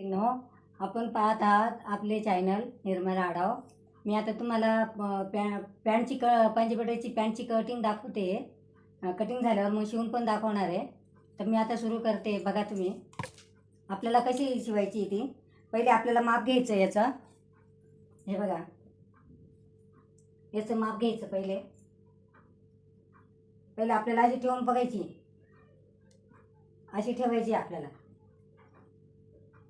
No आपण पाहत आहात आपले चॅनल निर्मला आढाव. मी आता तुम्हाला पॅ पॅन्टची क पंचबटाची पॅन्टची कटिंग दाखवते. कटिंग झाल्यावर मग शिवून पण दाखवणार आहे. तर मी आता सुरू करते. बघा तुम्ही. आपल्याला कशी शिवायची ती? पहिले आपल्याला माप घ्यायचं याचं. हे बघा. याचं माप घ्यायचं पहिले. पहिले आपल्याला अशी ठेवून बघायची. अशी ठेवायची आपल्याला.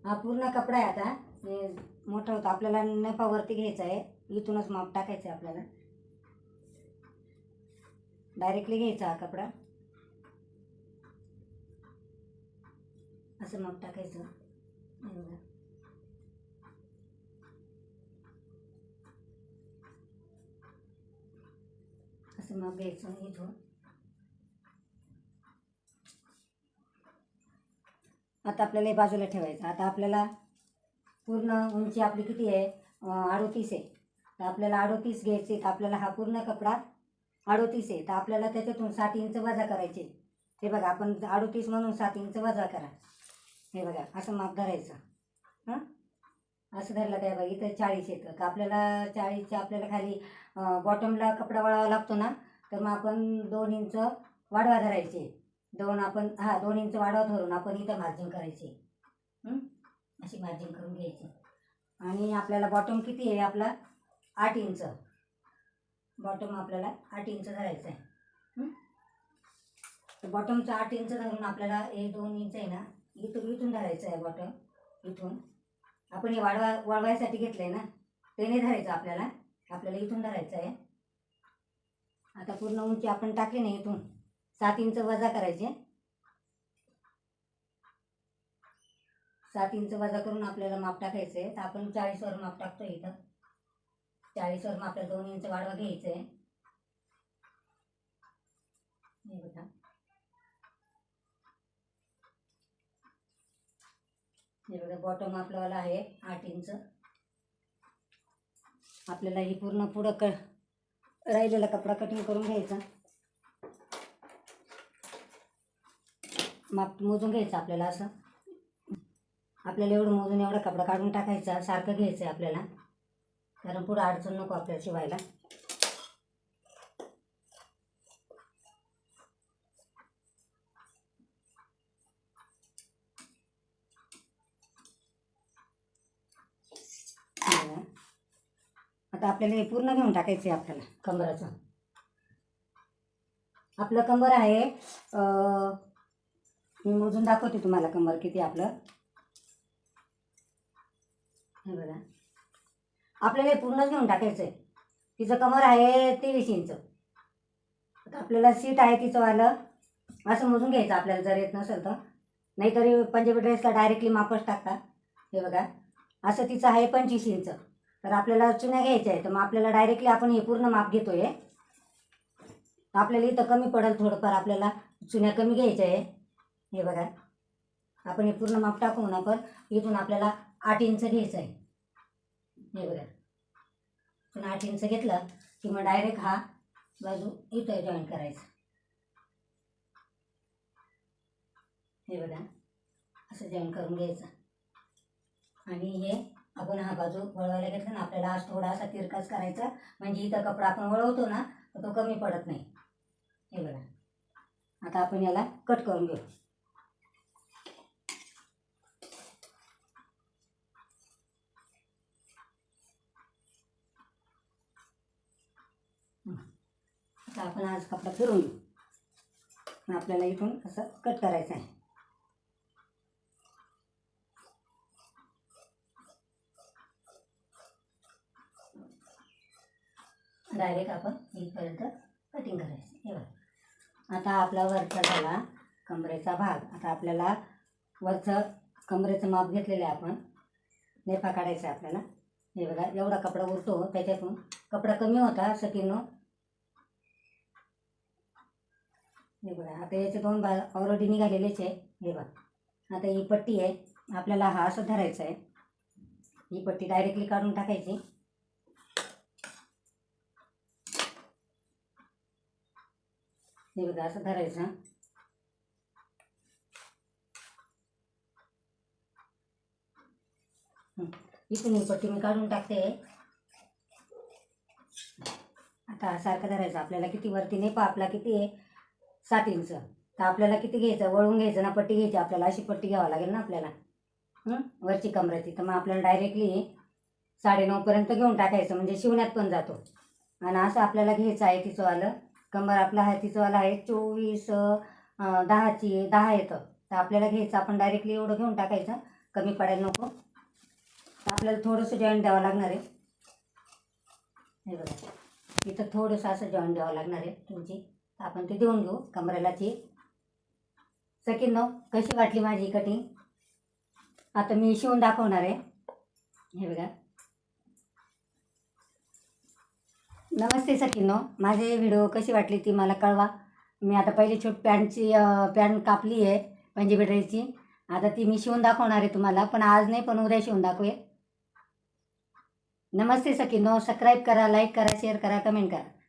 हा पूर्ण कपडा आहे आता. हे मोठा होता. आपल्याला नफावरती घ्यायचा आहे. इथूनच माप टाकायचं आहे आपल्याला. डायरेक्टली घ्यायचा हा कपडा. असं माप टाकायचं. असं माप घ्यायचं इथून. आता आपल्याला हे बाजूला ठेवायचं. आता आपल्याला पूर्ण उंची आपली किती आहे? अडोतीस आहे. तर आपल्याला अडोतीस घ्यायचे तर आपल्याला हा पूर्ण कपडा अडोतीस आहे. तर आपल्याला त्याच्यातून सात इंच वजा करायचे हे बघा आपण अडोतीस म्हणून सात इंच वजा करा. हे बघा असं माप धरायचं. हां? असं धरलं काय बघा इथं चाळीस येतं तर आपल्याला चाळीसच्या आपल्याला खाली बॉटमला कपडा वळावा लागतो ना तर मग आपण दोन इंच वाढवा धरायचे. दोन आपण हा दोन इंच वाढवा धरून आपण इथं मार्जिन करायची. अशी मार्जिन करून घ्यायची. आणि आपल्याला बॉटम किती आहे आपला? आठ इंच. बॉटम आपल्याला आठ इंच धरायचं आहे. तर बॉटमचं आठ इंच धरून आपल्याला हे दोन इंच आहे ना इथून इथून धरायचं आहे बॉटम इथून. आपण हे वाढवा वाढवायसाठी घेतलं आहे ना ते नाही धरायचं आपल्याला. आपल्याला इथून धरायचं आहे. आता पूर्ण उंची आपण टाकली नाही इथून. सात इंच वजा करायचे. सात इंच वजा करून आपल्याला माप टाकायचं आहे तर आपण चाळीसवर माप टाकतो इथं. चाळीसवर मग आपल्याला दोन इंच वाढवा घ्यायचं आहे हे बघा. हे बघा बॉटम आपल्याला आहे आठ इंच. आपल्याला ही पूर्ण पुढं क राहिलेला कपडा कटिंग करून घ्यायचा. माप मोजून घ्यायचं आपल्याला असं. आपल्याला एवढं मोजून एवढा कपडा काढून टाकायचा सारखं घ्यायचं आहे आपल्याला. कारण पुढं अडचण नको आपल्याला शिवायला. आता आपल्याला हे पूर्ण घेऊन टाकायचं आहे आपल्याला कंबराचं. आपलं कंबर आहे मी मोजून दाखवते तुम्हाला कमर किती आपलं. हे बघा. आपल्याला हे पूर्णच घेऊन टाकायचं आहे तिचं कमर आहे तेवीस इंच. आता आपल्याला सीट आहे तिचं वालं. असं मोजून घ्यायचं आपल्याला जर येत नसेल तर. नाहीतरी पंजाबी ड्रेसला डायरेक्टली मापच टाकता हे बघा. असं तिचं आहे पंचवीस इंच. तर आपल्याला चुन्या घ्यायच्या आहे तर मग आपल्याला डायरेक्टली आपण हे पूर्ण माप घेतो आहे आपल्याला इथं कमी पडेल थोडंफार आपल्याला. चुन्या कमी घ्यायच्या आहे. हे बघा. आपण हे पूर्ण माप टाकून आपण. इथून आपल्याला आठ इंच घ्यायचं आहे. हे बघा. पण आठ इंच घेतलं की मग डायरेक्ट हा बाजू इथं जॉईन करायचा. हे बघा. असं जॉईन करून घ्यायचं. आणि हे आपण हा बाजू वळवायला घेतला ना आपल्याला आज थोडा असा तिरकाच करायचा. म्हणजे इथं कपडा आपण वळवतो ना तर तो कमी पडत नाही. हे बघा. आता आपण याला कट करून घेऊ हं. आता आपण आज कपडा फिरून घेऊ. आपल्याला इथून असं कट करायचं आहे. डायरेक्ट आपण इथपर्यंत कटिंग करायचं हे बघा. आता आपला वरचा झाला कमरेचा भाग. आता आपल्याला वरचं कमरेचं माप घेतलेलं आहे आपण. नेफा काढायचा आहे आपल्याला. हे बघा एवढा कपडा उरतो त्याच्यातून कपडा कमी होता सकीनो हे बघा आता याचे दोन भाग ऑलरेडी निघालेलेच आहे. हे बघा आता ही पट्टी आहे आपल्याला हा असं धरायचा आहे. ही पट्टी डायरेक्टली काढून टाकायची. हे बघा असं धरायचं. इथून ही पट्टी मी काढून टाकते. आता सारखं धरायचं आपल्याला किती वरती नेपा आपला किती आहे? सात इंच. तर आपल्याला किती घ्यायचं? वळून घ्यायचं ना पट्टी घ्यायची. आपल्याला अशी पट्टी घ्यावं लागेल ना आपल्याला. हं? वरची कमराची. तर मग आपल्याला डायरेक्टली साडेनऊपर्यंत घेऊन टाकायचं. म्हणजे शिवण्यात पण जातो. आणि असं आपल्याला घ्यायचं आहे तिचंवालं कंबर आपला आहे तिचंवाला आहे. चोवीस अं, दहाची दहा येतं. तर आपल्याला घ्यायचं. आपण डायरेक्टली एवढं घेऊन टाकायचं. कमी पडायला नको. तर आपल्याला थोडंसं जॉईंट द्यावं लागणार आहे. हे बघा. इथं थोडंसं असं जॉईंट द्यावं लागणार आहे. तुमची आपण ते देऊन घेऊ कमरेलाची सकीन नो कशी वाटली माझी कटिंग आता मी शिवून दाखवणार आहे. हे बघा. नमस्ते सकीनो माझे व्हिडिओ कशी वाटली ती मला कळवा. मी आता पहिली छोट पॅन्टची पॅन्ट कापली आहे पंजाबी आता ती मी शिवून दाखवणार आहे तुम्हाला पण आज नाही पण उद्या शिवून दाखवे नमस्ते सकीनो सबस्क्राईब करा लाईक करा शेअर करा कमेंट करा.